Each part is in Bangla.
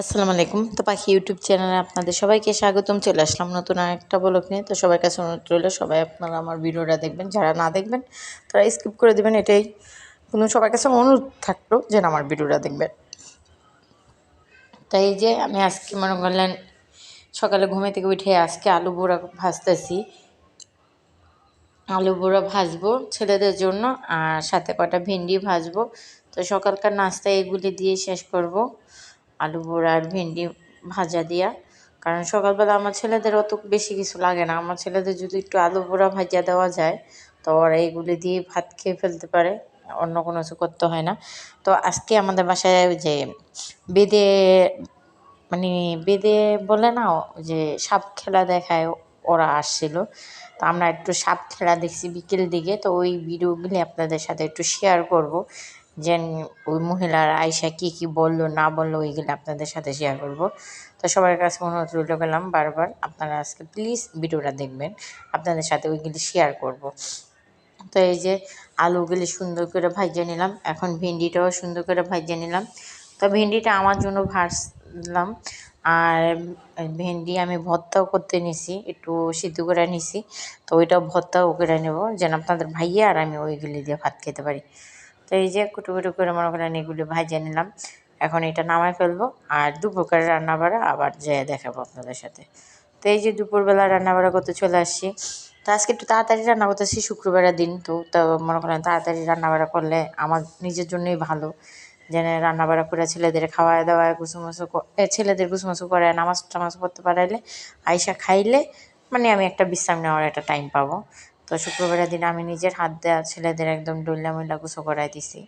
আসসালামু আলাইকুম। তো পাখি ইউটিউব চ্যানেলে আপনাদের সবাইকে স্বাগতম। চলে আসলাম নতুন আরেকটা ব্লগ নিয়ে। তো সবার কাছে অনুরোধ রইল, সবাই আপনারা আমার ভিডিওটা দেখবেন। যারা না দেখবেন, তারা স্কিপ করে দেবেন, এটাই কোনো সবার কাছে অনুরোধ থাকল যেন আমার ভিডিওটা দেখবেন। তাই যে আমি আজকে মনে করলেন, সকালে ঘুমে থেকে উঠে আজকে আলু বোড়া ভাজতেছি। আলু বোড়া ভাজবো ছেলেদের জন্য আর সাথে কটা ভেন্ডি ভাজবো। তো সকালকার নাস্তা এগুলি দিয়ে শেষ করব। আলু বোড়া আর ভেন্ডি ভাজা দিয়া। কারণ সকালবেলা আমার ছেলেদের অত বেশি কিছু লাগে না। আমার ছেলেদের যদি একটু আলু বোড়া ভাজা দেওয়া যায়, তো ওরা এগুলি দিয়ে ভাত খেয়ে ফেলতে পারে। অন্য কোনো কিছু করতে হয় না। তো আজকে আমাদের বাসায় যে বেদে মানে বেদে বলে না যে সাপ খেলা দেখায় ওরা আসছিল। তো আমরা একটু সাপ খেলা দেখছি বিকেল দিকে। তো ওই ভিডিওগুলি আপনাদের সাথে একটু শেয়ার করব। যে ওই মহিলার আয়সা কী কী বলল, না বলল, ওইগুলো আপনাদের সাথে শেয়ার করব। তো সবার কাছে অনুরোধ রইল গেলাম বারবার, আপনারা আজকে প্লিজ ভিডিওটা দেখবেন, আপনাদের সাথে ওইগুলি শেয়ার করব। তো এই যে আলুগুলি সুন্দর করে ভাজিয়ে নিলাম, এখন ভেন্ডিটাও সুন্দর করে ভাজিয়ে নিলাম। তো ভেন্ডিটা আমার জন্য ভাজলাম, আর ভেন্ডি আমি ভর্তাও করতে নিছি, একটু সিদ্ধ করে নিছি, তো ওইটাও ভর্তাও করে নেব, যেন আপনাদের ভাইয়া আর আমি ওইগুলি দিয়ে ভাত খেতে পারি। তো এই যে কুটু কুটু করে মনে করেন এগুলো ভাজিয়ে নিলাম। এখন এটা নামায় ফেলব আর দুপুরকার রান্না বাড়া আবার যেয়ে দেখাবো আপনাদের সাথে। তো এই যে দুপুরবেলা রান্না বাড়া করতে চলে আসছি। তো আজকে একটু তাড়াতাড়ি রান্না করতেছি, শুক্রবারের দিন তো তো মনে করেন তাড়াতাড়ি রান্না বাড়া করলে আমার নিজের জন্যই ভালো। যেন রান্না বাড়া করে ছেলেদের খাওয়ায় দাওয়ায় কুসুমুসু ছেলেদের কুসুমুসু করে নামাজ টামাজ করতে পারাইলে আইসা খাইলে মানে আমি একটা বিশ্রাম নেওয়ার একটা টাইম পাবো। তো শুক্রবারের দিন আমি নিজের হাত দেওয়া ছেলেদের একদম ডল্লা মইলা গুছো করাই দিছি।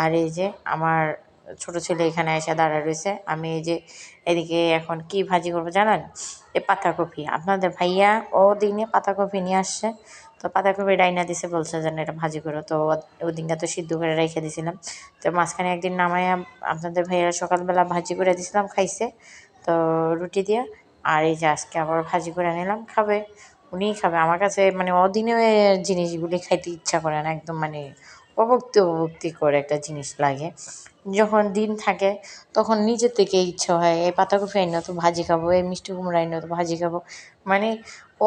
আর এই যে আমার ছোট ছেলে এখানে এসে দাঁড়া রয়েছে, আমি এই যে এদিকে এখন কি ভাজি করব জানেন? এই পাতাকপি। আপনাদের ভাইয়া ও দিনে পাতাকপি নিয়ে আসছে, তো পাতাকপি ডাইনা দিছে, বলছে যেন এটা ভাজি করো। তো ওই দিনটা তো সিদ্ধ করে রেখে দিয়েছিলাম তো মাঝখানে একদিন নামাইয়া আপনাদের ভাইয়া সকালবেলা ভাজি করে দিয়েছিলাম খাইছে। তো রুটি দিয়ে, আর এই যে আজকে আবার ভাজি করে নিলাম, খাবে। উনিই খাবে। আমার কাছে মানে অদিনে জিনিসগুলি খাইতে ইচ্ছা করে না। একদম মানে অভক্তি অভক্তি করে একটা জিনিস লাগে। যখন দিন থাকে, তখন নিজের থেকে ইচ্ছা হয়, এই পাতাকপি আইন তো ভাজি খাব, এই মিষ্টি কুমড়া আইন তো ভাজি খাব। মানে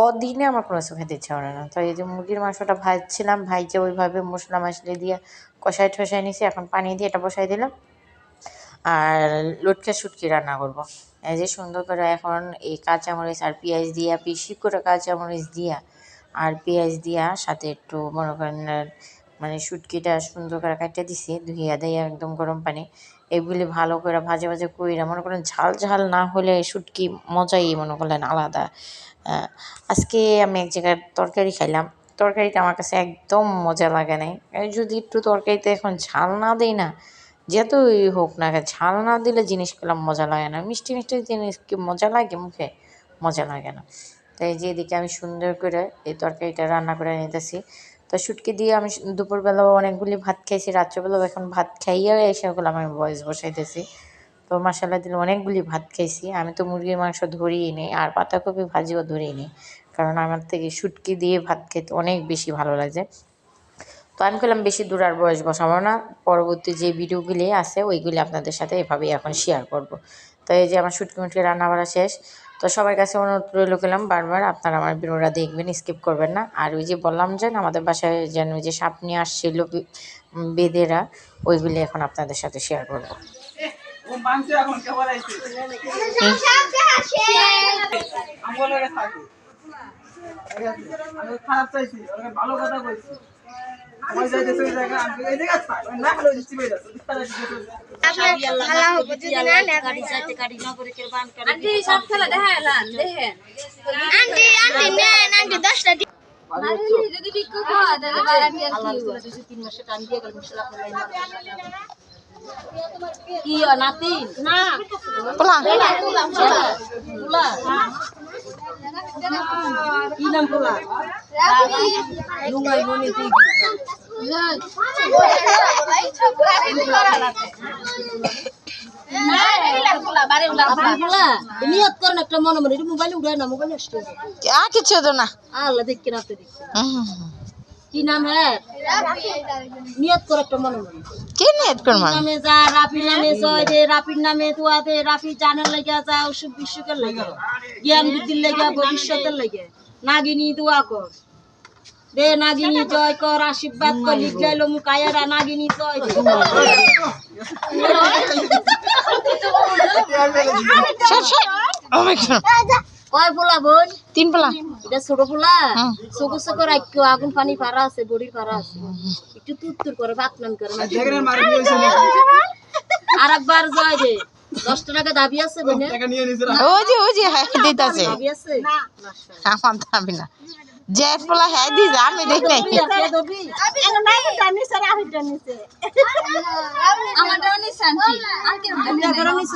অদিনে আমার কোনো কিছু খেতে ইচ্ছা করে না। তো এই যে মুরগির মাংসটা ভাজছিলাম ভাইজে ওইভাবে মশলা মশলা দিয়ে কষাই ঠসাই নিছি, এখন পানি দিয়ে এটা বসাই দিলাম। আর লটকে শুটকি রান্না করব। এই যে সুন্দর করে এখন এই কাঁচামরিচ আর পেঁয়াজ দিয়া পিসি করে কাঁচামরিচ দিয়া আর পেঁয়াজ দিয়া সাথে একটু মনে করেন মানে শুটকিটা সুন্দর করে কাটিয়ে দিছি, ধুইয়া দিয়ে একদম গরম পানি। এগুলি ভালো করে ভাজে ভাজে কইরা মনে করেন ঝাল ঝাল না হলে শুটকি মজাই মনে করলেন আলাদা। আজকে আমি এক জায়গায় তরকারি খাইলাম। তরকারিটা আমার কাছে একদম মজা লাগে নাই। যদি একটু তরকারিতে এখন ঝাল না দিই না যতই হোক না ঝাল না দিলে জিনিসগুলো মজা লাগে না। মিষ্টি মিষ্টি জিনিস কি মজা লাগে মুখে? মজা লাগে না। তাই যে এদিকে আমি সুন্দর করে এই তরকারিটা রান্না করে নিতেছি। তো শুটকি দিয়ে আমি দুপুরবেলাও অনেকগুলি ভাত খাইছি, রাত্রেবেলাও এখন ভাত খাইয়ে এসে ওগুলো আমি বয়স বসাইতেছি। তো মশলা দিলে অনেকগুলি ভাত খাইছি। আমি তো মুরগির মাংস ধরিয়ে নিই আর পাতাকপি ভাজিও ধরিয়ে নিই কারণ আমার থেকে শুটকি দিয়ে ভাত খেতে অনেক বেশি ভালো লাগে। তো আমি বললাম বেশি দূর আর বয়স বসাবো না, পরবর্তী যে ভিডিওগুলি আছে ওইগুলি আপনাদের সাথে এভাবেই এখন শেয়ার করব। তো এই যে আমার শুটকি মুটকি রান্না বাড়া শেষ, তো সবার কাছে অনুরোধ রইল গেলাম বারবার আপনারা আমার ভিডিওটা দেখবেন স্কিপ করবেন না। আর ওই যে বললাম যে আমাদের বাসায় যেন ওই যে সাপ নিয়ে আসছিল বেদেরা, ওইগুলি এখন আপনাদের সাথে শেয়ার করব। খারাপ চাইছি ভালো কথা বলছি আমার যাইতেছে ওই জায়গা আমি এই জায়গা থাক না হলে দিচ্ছি বের আছে আন্টি সব খেলা দেখা এলাম দেখেন। আন্টি আন্টি নেন আন্টি দশটা টি- যদি বিক্ষোভ হয় তাহলে বাইরে আমি আর কি কি ও নাতিন না পোলা পোলা কি নাম পোলা লুঙ্গাই মনি তুই নিয়ত করেন একটা মনে মনে মোবাইল উড়ায় না মোবাইল আসতে আর কিছু তো না আল্লাহ দেখি না তো দেখি হুম। কি নাম হ্যাঁ? নিয়ত করে একটা মনে মনে। কি নিয়ত করব নামে যা রাফির নামে জয় দে রাফির নামে দোয়া দে রাফি জানের লেগে যা অসুখ বিসুখের লেগে জ্ঞান বুদ্ধির লেগে ভবিষ্যতের লেগে নাগিনী দোয়া কর। দে নাগিনী জয় কর আশীর্বাদ কর নাগিনী জয় দে। শেষ, শেষ। কয় বলা বোন? তিন পোলা। এটা ছোট পোলা। চোখ চোখ আগুন পানি পারা আছে বড়ির পারা আছে। একটু তুত্তুর করে আর একবার জয় দে। দশটা টাকা দাবি আছে বোনে টাকা নিয়ে নিছে ওই যে ওই যে হ্যাঁ দিতেছে। দাবি আছে? আমার দাবি না। জেট পোলা হ্যাঁ দিছে আমি দেখি নাই।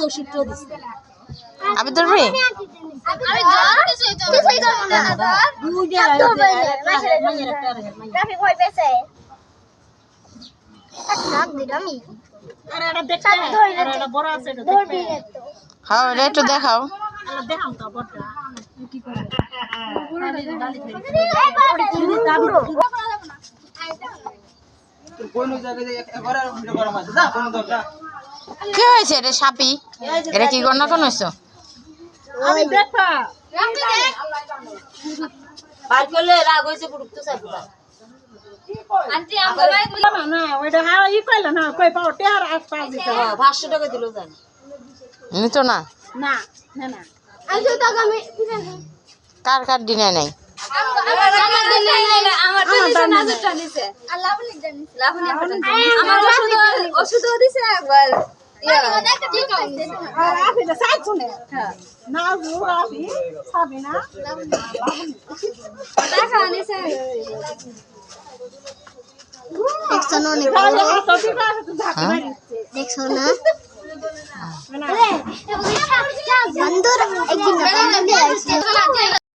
ওষুধটাও দিছি। আমি ধরবি হ্যাঁ এটা একটু দেখাও। কোন জায়গায় কি হয়েছে রে সাপি? এটা কি গন্না কোন হয়েছ। হ্যাঁ, নিত না? কার কার দিনে নাই? আমার ওষুধ দিছে একবার। দেখছ না অনেক দেখছ না বন্ধুর একদিন